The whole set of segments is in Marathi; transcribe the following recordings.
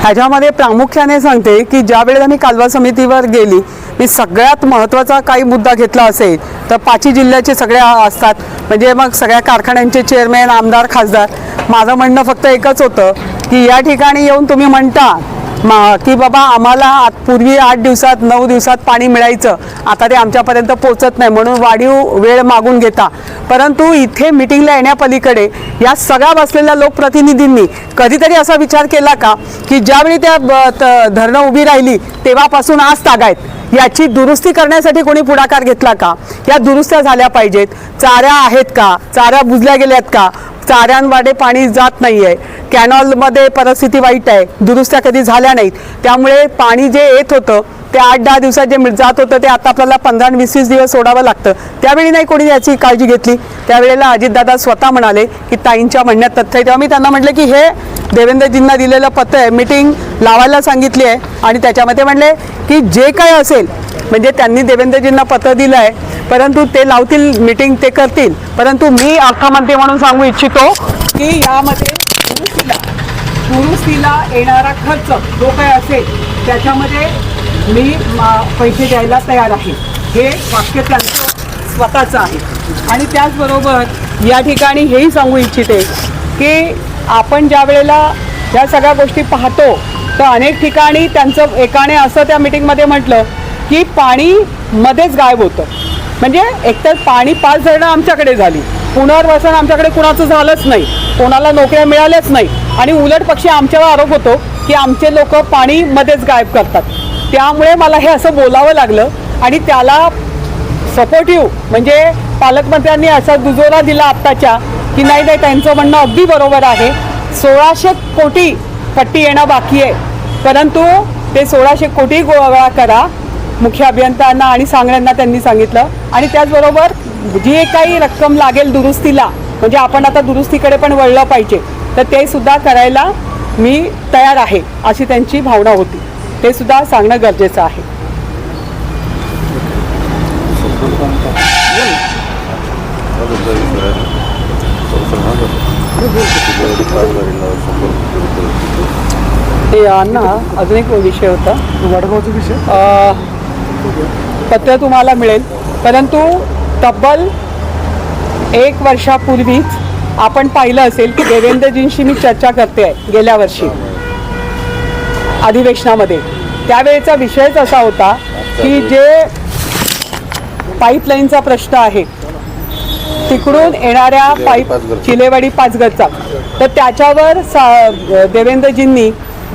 ह्याच्यामध्ये प्रामुख्याने सांगते की ज्या वेळेला मी कालवा समितीवर गेली मी सगळ्यात महत्त्वाचा काही मुद्दा घेतला असेल तर पाची जिल्ह्याचे सगळे असतात. म्हणजे मग सगळ्या कारखान्यांचे चेअरमॅन आमदार खासदार माझं म्हणणं फक्त एकच होतं की या ठिकाणी येऊन तुम्ही म्हणता की बाबा आम्हाला आत- पूर्वी आठ दिवसात नऊ दिवसात पाणी मिळायचं. आता ते आमच्यापर्यंत पोचत नाही म्हणून वाढीव वेळ मागून घेता. परंतु इथे मिटिंगला येण्यापलीकडे या सगळ्या बसलेल्या लोकप्रतिनिधींनी कधीतरी असा विचार केला का की ज्यावेळी त्या ब- त- धरणं उभी राहिली तेव्हापासून आज तागायत याची दुरुस्ती करण्यासाठी कोणी पुढाकार घेतला का? या दुरुस्त्या झाल्या पाहिजेत. चाऱ्या आहेत का? चाऱ्या बुजल्या गेल्यात का? चाऱ्यांवाडे पाणी जात नाही आहे कॅनॉलमध्ये परिस्थिती वाईट आहे. दुरुस्त्या कधी झाल्या नाहीत. त्यामुळे पाणी जे येत होतं ते आठ दहा दिवसात जे जात होतं ते आता आपल्याला पंधरा वीस वीस दिवस सोडावं लागतं. त्यावेळी नाही कोणी याची काळजी घेतली. त्यावेळेला अजितदादा स्वतः म्हणाले की ताईंच्या म्हणण्यात तथ्य आहे. तेव्हा मी त्यांना म्हटलं की हे देवेंद्रजींना दिलेलं पत्र आहे. मिटिंग लावायला सांगितली आहे. आणि त्याच्यामध्ये म्हणले की जे काय असेल म्हणजे त्यांनी देवेंद्रजींना पत्र दिलं आहे परंतु ते लावतील मीटिंग ते करतील. परंतु मी अर्थमंत्री म्हणून सांगू इच्छितो की यामध्ये दुरुस्तीला दुरुस्तीला येणारा खर्च जो काय असेल त्याच्यामध्ये मी मा- पैसे द्यायला तयार आहे. हे वाक्य त्यांचं स्वतःचं आहे. आणि त्याचबरोबर या ठिकाणी हेही सांगू इच्छिते की आपण ज्या वेळेला ह्या सगळ्या गोष्टी पाहतो तर अनेक ठिकाणी त्यांचं एकाने असं त्या मिटिंगमध्ये म्हटलं की पाणी मध्येच गायब होतं. म्हणजे एकतर पाणी पाच धरणं आमच्याकडे झाली. पुनर्वसन आमच्याकडे कुणाचं झालंच नाही. कोणाला नोकऱ्या मिळाल्याच नाही. आणि उलट पक्षी आमच्यावर आरोप होतो की आमचे लोक पाणी मध्येच गायब करतात. त्यामुळे मला हे असं बोलावं लागलं आणि त्याला सपोर्टिव्ह म्हणजे पालकमंत्र्यांनी असा दुजोरा दिला आत्ताच्या की नाही नाही त्यांचं म्हणणं अगदी बरोबर आहे. सोळाशे कोटी पट्टी येणं बाकी आहे. परंतु ते सोळाशे कोटी गोळा करा. मुख्य अभियंत्यांना आणि सांगण्यांना त्यांनी सांगितलं. आणि त्याचबरोबर जी काही रक्कम लागेल दुरुस्तीला म्हणजे आपण आता दुरुस्तीकडे पण वळलं पाहिजे तर ते सुद्धा करायला मी तयार आहे अशी त्यांची भावना होती. ते सुद्धा सांगणं गरजेचं आहे. ते अण्णा अजून एक विषय होता. वडगावचा विषय? पत्र तुम्हाला मिळेल. परंतु तब्बल एक वर्षापूर्वीच आपण पाहिलं असेल की देवेंद्रजींशी मी चर्चा करते आहे गेल्या वर्षी. अधिवेशनामध्ये. त्यावेळेचा विषयच असा होता की जे पाईपलाईनचा प्रश्न आहे तिकडून येणाऱ्या पाईप चिलेवाडी पाचगडचा तर त्याच्यावर सा देवेंद्रजींनी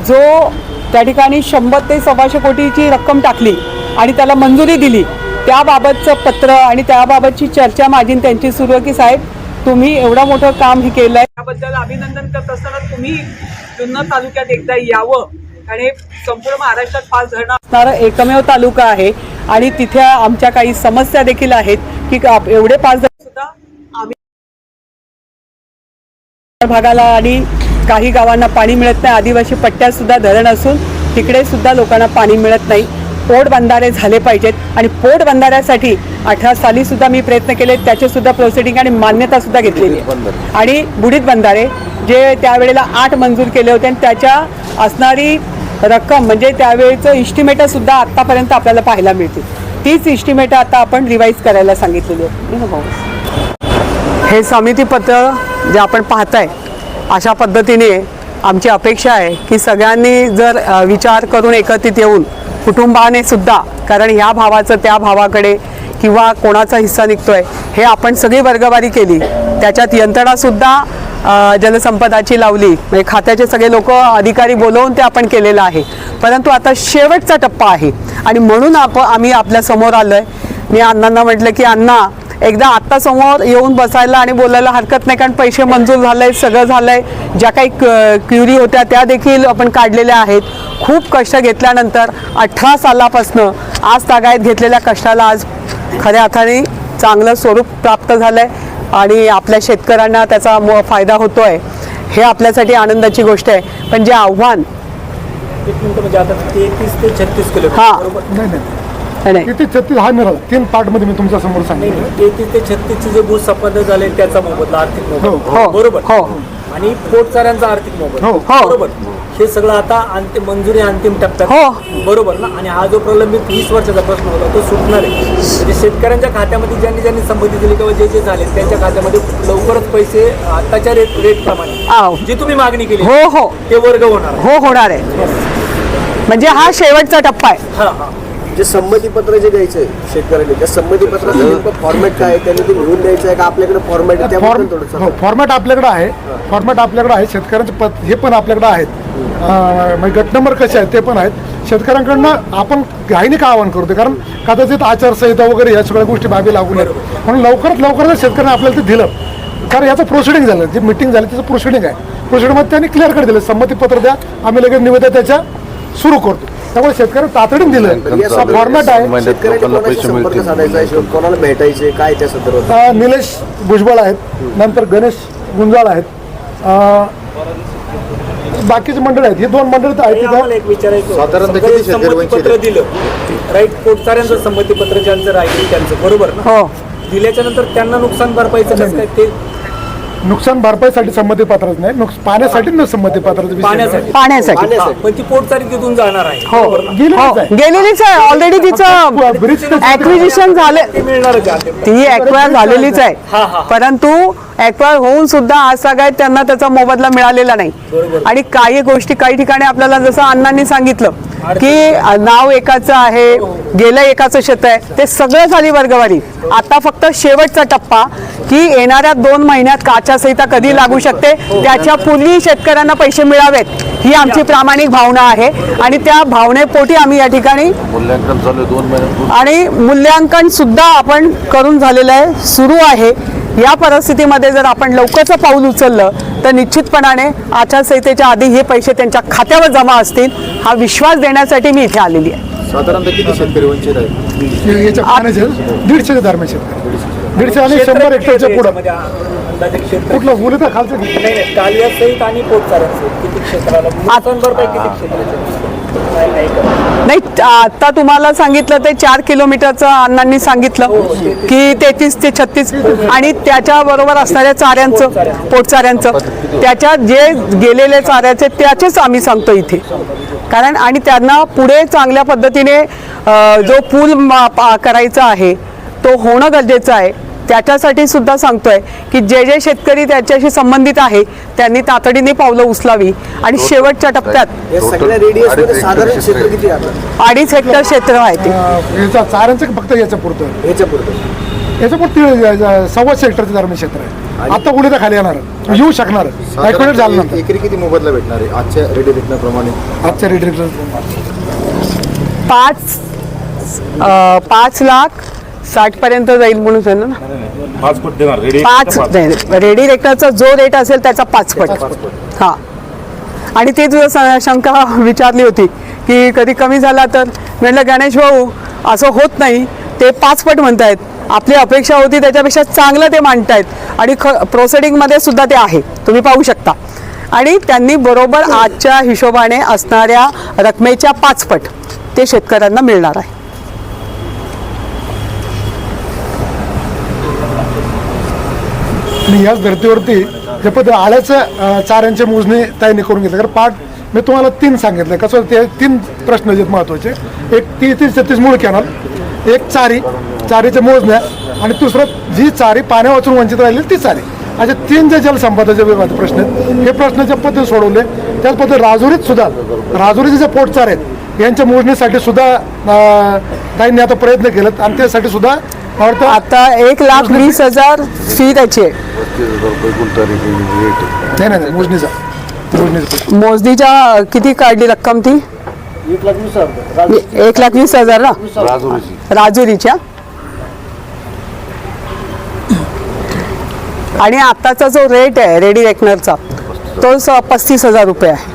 जो त्या ठिकाणी शंभर ते सव्वाशे कोटीची रक्कम टाकली आणि त्याला मंजुरी दिली. त्याबाबतचं पत्र आणि त्याबाबतची चर्चा माझी त्यांची सुरू आहे की साहेब तुम्ही एवढं मोठं काम हे केलं आहे त्याबद्दल अभिनंदन करत असताना तुम्ही जुन्नर तालुक्यात एकदा यावं आणि संपूर्ण महाराष्ट्रात पाच धरणं असणारा एकमेव तालुका आहे आणि तिथे आमच्या काही समस्या देखील आहेत की एवढे पाच धरण सुद्धा आम्ही भागाला आणि काही गावांना पाणी मिळत नाही. आदिवासी पट्ट्यात सुद्धा धरण असून तिकडे सुद्धा लोकांना पाणी मिळत नाही. पोट बंधारे झाले पाहिजेत. आणि पोट बंधाऱ्यासाठी अठरा साली सुद्धा मी प्रयत्न केले त्याचे सुद्धा प्रोसिडिंग आणि मान्यता सुद्धा घेतलेली आहे. आणि बुडीत बंधारे जे त्यावेळेला आठ मंजूर केले होते आणि त्याच्या असणारी रक्कम म्हणजे त्यावेळेचं इस्टिमेटर सुद्धा आत्तापर्यंत आपल्याला पाहायला मिळते. तीच इस्टिमेटर आता आपण रिवाईज करायला सांगितलेली आहे. हे समितीपत्र जे आपण पाहताय अशा पद्धतीने आमची अपेक्षा आहे की सगळ्यांनी जर विचार करून एकत्रित येऊन कुटुंबाने सुद्धा कारण ह्या भावाचं त्या भावाकडे किंवा कोणाचा हिस्सा निघतोय हे आपण सगळी वर्गवारी केली. त्याच्यात यंत्रणासुद्धा अ, जलसंपदाची लावली. म्हणजे खात्याचे सगळे लोक अधिकारी बोलवून ते आपण केलेलं आहे. परंतु आता शेवटचा टप्पा आहे. आणि म्हणून आप आम्ही आपल्यासमोर आलो आहे मी अण्णांना म्हटलं की अण्णा एकदा आत्ता समोर येऊन बसायला आणि बोलायला हरकत नाही कारण पैसे मंजूर झालंय सगळं झालंय. ज्या काही क्युरी होत्या त्या देखील आपण काढलेल्या आहेत. खूप कष्ट घेतल्यानंतर अठरा सालापासनं आज तागायत घेतलेल्या कष्टाला आज खऱ्या अर्थाने चांगलं स्वरूप प्राप्त झालंय आणि आपल्या शेतकऱ्यांना त्याचा मो फायदा होतोय. हे आपल्यासाठी आनंदाची गोष्ट आहे. पण जे आव्हान म्हणजे आता तेहतीस ते छत्तीस किलो. हा. नाही. छत्तीस हा मिळाला तीन पार्टमध्ये मी तुमच्यासमोर नाही सांगितलं तेहतीस ते छत्तीसचे जे भू संपादन झाले त्याचा मोबदला आर्थिक हो, मोबदला. हो बरोबर? हो. आणि पोटचाऱ्यांचा आर्थिक मोबदला. हो, हो. बरोबर? हे सगळं आता अंतिम मंजुरी अंतिम टप्प्यात. हो. बरोबर ना? आणि हा जो प्रलंबित वीस वर्षाचा प्रश्न होता तो सुटणार आहे. म्हणजे शेतकऱ्यांच्या खात्यामध्ये ज्यांनी ज्यांनी संमती दिली किंवा जे जे झाले त्यांच्या खात्यामध्ये लवकरच पैसे आताच्या रेट रेट प्रमाणे. जी तुम्ही मागणी केली हो हो. ते वर्ग होणार आहे. हो होणार आहे. म्हणजे हा शेवटचा टप्पा आहे. हा हा. जे संमतीपत्र जे द्यायचंय शेतकऱ्यांनी त्या संमतीपत्राचं नेमकं फॉर्मॅट काय आहे? त्यांनी ते लिहून द्यायचं आहे का? आपल्याकडे फॉर्मॅट आहे त्याबद्दल फॉर्म फॉर्मॅट आपल्याकडे आहे. फॉर्मॅट आपल्याकडे आहे शेतकऱ्यांचे पत हे पण आपल्याकडे आहेत. अं, म्हणजे गट नंबर कसे आहेत ते पण आहेत. शेतकऱ्यांकडनं आपण घाईने का आवाहन करतो कारण कदाचित आचारसंहिता वगैरे या सगळ्या गोष्टी बाबी लागू नयेत म्हणून लवकरात लवकर जर शेतकऱ्यांनी आपल्याला ते दिलं कारण याचं प्रोसिडिंग झालं जे मिटिंग झाली त्याचं प्रोसिडिंग आहे. प्रोसिडिंगमध्ये त्यांनी क्लिअर कर दिलं संमतीपत्र द्या आम्ही लगेच निवेदन त्याच्या सुरू करतो. त्यामुळे शेतकरी तातडीने दिलं. असा फॉर्मॅट आहे. शेतकऱ्यांनी कोणाशी संपर्क साधायचा आहे. किंवा कोणाला भेटायचे काय त्या संदर्भात? निलेश भुजबळ आहेत. नंतर गणेश गुंजाळ आहेत. अ, बाकीचे मंडळ आहेत. हे दोन मंडळ तर आहेत हे तिथं. आम्हाला एक विचारायचं होतं. साधारणतः समजा किती हे शेतकरी वंचित संमतीपत्र दिलं. राईट पोटसाऱ्यांचं संमतीपत्र ज्यांचं राहिलं त्यांचं. बरोबर ना? हो. दिल्याच्या नंतर त्यांना नुकसान भरपाईचं कसं काय ते नुकसान भरपाईसाठी संमती पात्रच नाही नुकस पाण्यासाठी न संमती नाही. पाण्यासाठी पाण्यासाठी हा, पण ती पोटसारी तिथून जाणार आहे हो? गेलेलीच हो आहे. गेलेलीच आहे ऑलरेडी तिचं ब्रिज ऍक्विजिशन झाले ते मिळणारच आहे आता. ती ऍक्वायर झालेलीच हा, हा. आहे परंतु ऍक्वायर होऊन सुद्धा आज सगळ्यात त्यांना त्याचा मोबदला मिळालेला नाही बरोबर. आणि काही गोष्टी काही ठिकाणी आपल्याला जसं अण्णांनी सांगितलं की नाव एकाचं आहे गेलं एकाचं शेत आहे ते सगळं झाली वर्गवारी. आता फक्त शेवटचा टप्पा की येणाऱ्या दोन महिन्यात आचारसंहिता कधी लागू शकते त्याच्या पूर्वी शेतकऱ्यांना पैसे मिळावेत ही आमची प्रामाणिक भावना आहे. आणि त्या भावनेपोटी आम्ही या ठिकाणी आणि मूल्यांकन सुद्धा आपण करून झालेलं आहे सुरू आहे. या परिस्थितीमध्ये जर आपण लवकरचं पाऊल उचललं तर निश्चितपणाने आचारसंहितेच्या आधी हे पैसे त्यांच्या खात्यावर जमा असतील हा विश्वास देण्यासाठी मी इथे आलेली आहे. साधारणतः किती शेतकरी वंचित आहेत? हे- याच्या पाण्याचे दीडशे दरम्यान शेतकरी. दीडशे आणि शंभर हेक्टरच्या पुढं. याच्यामध्ये? अंदाजे क्षेत्र कुठलं? खालचं? नाही आणि पोटसाऱ्यांसहित किती क्षेत्राला? नुकसान भरपाई किती क्षेत्राची नाही, आता तुम्हाला सांगितलं ते चार किलोमीटरचं अण्णांनी सांगितलं की तेहतीस ते छत्तीस आणि त्याच्या बरोबर असणाऱ्या चाऱ्यांचं पोटचाऱ्यांचं त्याच्यात जे गेलेले चाऱ्याचे त्याचेच आम्ही सांगतो इथे. कारण आणि त्यांना पुढे चांगल्या पद्धतीने जो पूल करायचा आहे तो होणं गरजेचं आहे. त्याच्यासाठी सुद्धा सांगतोय की जे जे शेतकरी त्याच्याशी संबंधित आहे त्यांनी तातडीने पावलं उचलावी. आणि शेवटच्या टप्प्यात अडीच हेक्टर क्षेत्र आहे ते. याचा फक्त याच्या पुरतं सव्वाशे हेक्टरचं दरम्यान क्षेत्र आहे. आता उलटा खाली येणार येऊ शकणार ॲक्युरेट झालं एकरी किती मोबदला भेटणार आहे? आजच्या रेडी रेटण्याप्रमाणे आजच्या रेट पाच पाच लाख साठ पर्यंत जाईल म्हणून सांगितलं ना. पाच फूट देणार. रेडी पाच रेडी रेक्टरचा जो रेट असेल त्याचा पाच पट हा. आणि ते तुझं स- शंका विचारली होती की कधी कमी झाला तर? म्हटलं गणेश भाऊ असं होत नाही. ते पाच पट म्हणतायत. आपली अपेक्षा होती त्याच्यापेक्षा चांगलं ते मांडतायत. आणि ख प्रोसिडिंगमध्ये सुद्धा ते आहे. तुम्ही पाहू शकता. आणि त्यांनी बरोबर आजच्या हिशोबाने असणाऱ्या रकमेच्या पाच पट ते शेतकऱ्यांना मिळणार आहे. आणि याच धर्तीवरती जे पद्धती आळ्याचं चाऱ्यांची मोजणी त्यांनी करून घेतली. कारण पाठ मी तुम्हाला तीन सांगितलं. कसं ते तीन प्रश्न आहेत महत्त्वाचे. एक तीस तीस छत्तीस मूळ कॅनल एक चारी चारीच्या मोजण्या आणि दुसरं जी चारी पाण्या वाचून वंचित राहिली ती चारी. असे तीन जे जलसंपदाचे विभागाचे प्रश्न आहेत हे प्रश्नाच्या पद्धतीने सोडवले. त्याच पद्धती राजुरीत सुद्धा राजुरीचे जे पोटचार आहेत यांच्या मोजणीसाठी सुद्धा ताईंनी आता प्रयत्न केलेत. आणि त्यासाठी सुद्धा मला वाटतं आता एक लाख वीस हजार फी त्याची. आहे नाही नाही नाही, मोजणीचा. मोजणीचा मोजणीच्या किती काढली रक्कम ती? एक लाख वीस हजार ना? राजुरीची. राजुरीच्या आणि आताचा जो रेट आहे रेडी रेकनरचा तो स- पस्तीस हजार रुपये आहे.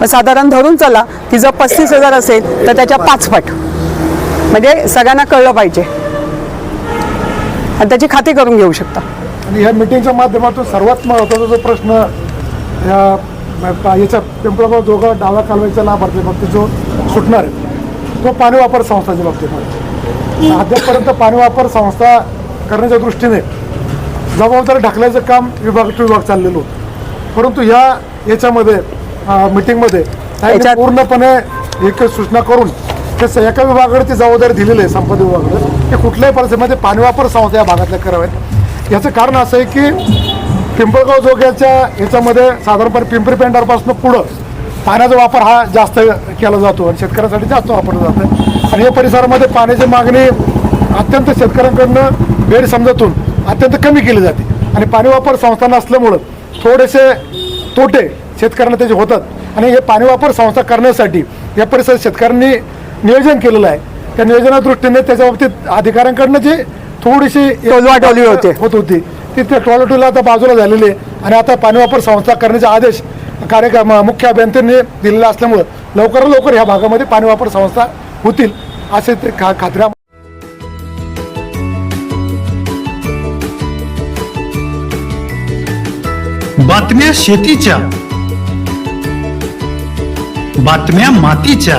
मग साधारण धरून चला की जर पस्तीस हजार असेल तर त्याच्या पाच पट. म्हणजे सगळ्यांना कळलं पाहिजे. आणि त्याची खाती करून घेऊ शकता. आणि ह्या मिटिंगच्या माध्यमातून सर्वात महत्त्वाचा जो प्रश्न या याच्या पिंपळगाव दोघा डाव्या कालव्याच्या लाभार्थी बाबतीत जो सुटणार आहे तो पाणी वापर संस्थाच्या बाबतीत अद्यापपर्यंत पाणी वापर संस्था करण्याच्या दृष्टीने जबाबदारी ढकलायचं काम विभाग टू विभाग चाललेलं होतं. परंतु ह्या याच्यामध्ये मिटिंगमध्ये पूर्णपणे एक सूचना करून ते एका विभागाकडे ती जबाबदारी दिलेली आहे संपत्ती विभागाकडे. की कुठल्याही परिस्थितीमध्ये पाणी वापर संस्था या भागातल्या कराव्यात. याचं कारण असं आहे की पिंपळगाव जोग्याच्या याच्यामध्ये साधारणपणे पिंपरी पेंडारपासून पुढं पाण्याचा वापर हा जास्त केला जातो आणि शेतकऱ्यांसाठी जास्त वापरला जातं. आणि या परिसरामध्ये पाण्याची मागणी अत्यंत शेतकऱ्यांकडनं गैरसमजातून अत्यंत कमी केली जाते. आणि पाणी वापर संस्था नसल्यामुळं थोडेसे तोटे शेतकऱ्यांना त्याचे होतात. आणि हे पाणी वापर संस्था करण्यासाठी या परिसरात शेतकऱ्यांनी नियोजन केलेलं आहे. त्या नियोजना दृष्टीने त्याच्या बाबतीत अधिकाऱ्यांकडनं जे थोडीशी टोलवाटोलवी होते. होत होती ती त्या टॉयलेटला आता बाजूला झालेली आहे. आणि आता पाणी वापर संस्था करण्याचे आदेश कार्यक्रम मुख्य अभियंत्यांनी दिलेला असल्यामुळं लवकरात लवकर ह्या भागामध्ये पाणी वापर संस्था होतील असे ते खा खात्री आम्हाला बातम्या शेतीच्या बातम्या मातीच्या.